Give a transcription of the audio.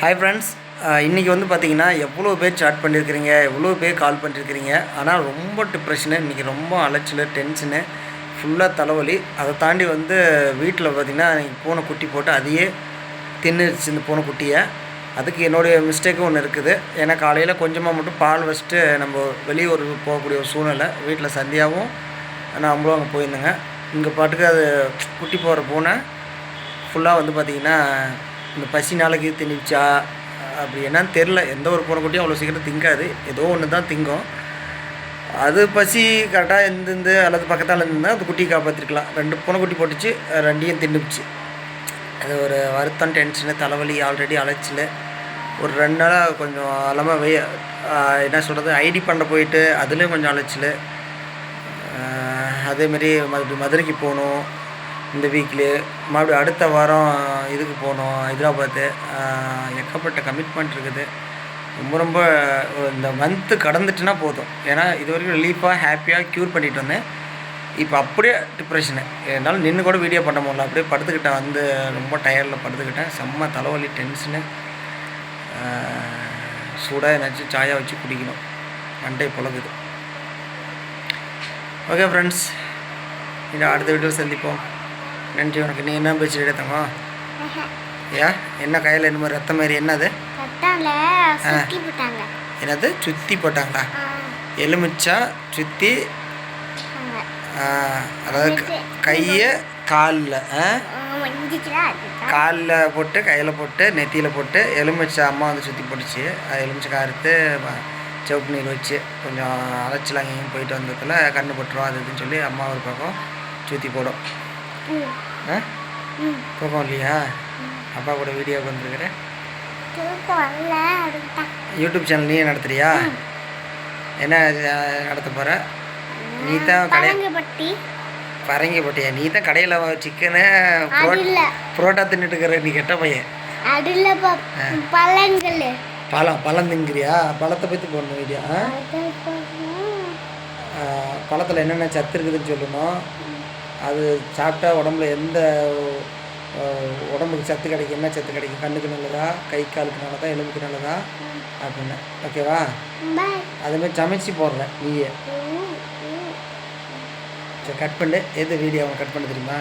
Hi friends இன்றைக்கி வந்து பார்த்தீங்கன்னா எவ்வளோ பேர் சாட் பண்ணியிருக்கிறீங்க எவ்வளோ பேர் கால் பண்ணியிருக்கிறீங்க ஆனால் ரொம்ப டிப்ரெஷனு இன்றைக்கி ரொம்ப அலைச்சல் டென்ஷனு ஃபுல்லாக தலைவலி. அதை தாண்டி வந்து வீட்டில் பார்த்தீங்கன்னா பூனை குட்டி போட்டு அதையே தின்னுச்சு இந்த பூனை குட்டியை. அதுக்கு என்னுடைய மிஸ்டேக்கும் ஒன்று இருக்குது. ஏன்னா காலையில் கொஞ்சமாக மட்டும் பால் வச்சுட்டு நம்ம வெளியூர் போகக்கூடிய ஒரு சூழ்நிலை. வீட்டில் சந்தியாவும் நம்மளும் அங்கே போயிருந்தேங்க. இங்கே பாட்டுக்கு அது குட்டி போகிற பூனை ஃபுல்லாக வந்து பார்த்திங்கன்னா இந்த பசி நாளைக்கு திணிச்சா அப்படி என்னன்னு தெரில எந்த ஒரு பூனைக்குட்டியும் அவ்வளோ சீக்கிரம் திங்காது. ஏதோ ஒன்று தான் திங்கும். அது பசி கரெக்டாக இருந்திருந்து அல்லது பக்கத்தால் இருந்தால் அந்த குட்டியை காப்பாற்றிருக்கலாம் ரெண்டு பூனைக்குட்டி போட்டுச்சு ரெண்டையும் தின்னுச்சு அது ஒரு வருத்தம் டென்ஷனு தலைவலி ஆல்ரெடி அலைச்சல். ஒரு ரெண்டு நாளாக கொஞ்சம் அலமாக வெய என்ன சொல்கிறது ஐடி பண்ண போயிட்டு அதுலேயும் கொஞ்சம் அலைச்சல். அதேமாரி மதுரைக்கு போகணும். இந்த வீக்லேயே மறுபடியும் அடுத்த வாரம் இதுக்கு போகணும் ஹைதராபாத்து. எக்கப்பட்ட ஏகப்பட்ட கமிட்மெண்ட் இருக்குது. ரொம்ப ரொம்ப இந்த மந்த்து கடந்துட்டுனா போதும். ஏன்னா இது வரைக்கும் ரிலீஃபாக ஹாப்பியாக க்யூர் பண்ணிட்டு வந்தேன். இப்போ அப்படியே டிப்ரெஷனு என்னால் நின்று கூட வீடியோ பண்ண முடியல. அப்படியே படுத்துக்கிட்டேன். வந்து ரொம்ப டயர்டில் படுத்துக்கிட்டேன். செம்ம தலைவலி டென்ஷனு சூடாக ஏதாச்சும் சாயாக வச்சு குடிக்கணும். மண்டே புழகுது ஓகே ஃப்ரெண்ட்ஸ் இந்த அடுத்த வீடியோ சந்திப்போம். நன்றி உனக்கு நீ என்ன பேச்சு எடுத்தவங்க ஏன் என்ன கையில் என்ன மாதிரி ரத்தம் மாதிரி என்னது? சுத்தி என்னது? சுற்றி போட்டாங்களா? எலுமிச்சா சுற்றி. அதாவது கையை காலில். காலில் போட்டு கையில் போட்டு நெத்தியில் போட்டு எலுமிச்சை அம்மா வந்து சுற்றி போட்டுச்சு. அது எலுமிச்சை ம- சிவப்பு நீர் வச்சு கொஞ்சம் அலைச்சல் அங்கேயும் போயிட்டு வந்ததில் கண்ணு பட்டுரும் அது இதுன்னு சொல்லி அம்மா ஒரு பக்கம் சுற்றி போடும். தூக்கம் இல்லையா அப்பா கூட வீடியோக்கு வந்துருக்குறேன். யூடியூப் சேனல் நீயே நடத்துறியா? என்ன நடத்த போகிற நீ தான் கடை பழங்கப்பட்டி பரங்கி போட்டியா நீ தான் கடையில் சிக்கனு புரோட்டா தின்னுட்டு இருக்கிற நீ கெட்ட பையன். பழம் பழம் திங்கிறியா பழத்தை பற்றி போடணும் வீடியோ. பழத்தில் என்னென்ன சத்து இருக்குதுன்னு சொல்லணும். அது சாப்பிட்டா உடம்புல எந்த உடம்புக்கு சத்து கிடைக்கும் என்ன சத்து கிடைக்கும்? கண்ணுக்கு நல்லதா? கை காலுக்கு நல்லதா? எலும்புக்கு நல்லதா? அப்படின்னு. ஓகேவா பாய். அதுமாதிரி சமைச்சு போடுறேன் நீயே. ம், ம். சரி கட் பண்ணு. எது வீடியோ கட் பண்ண தெரியுமா.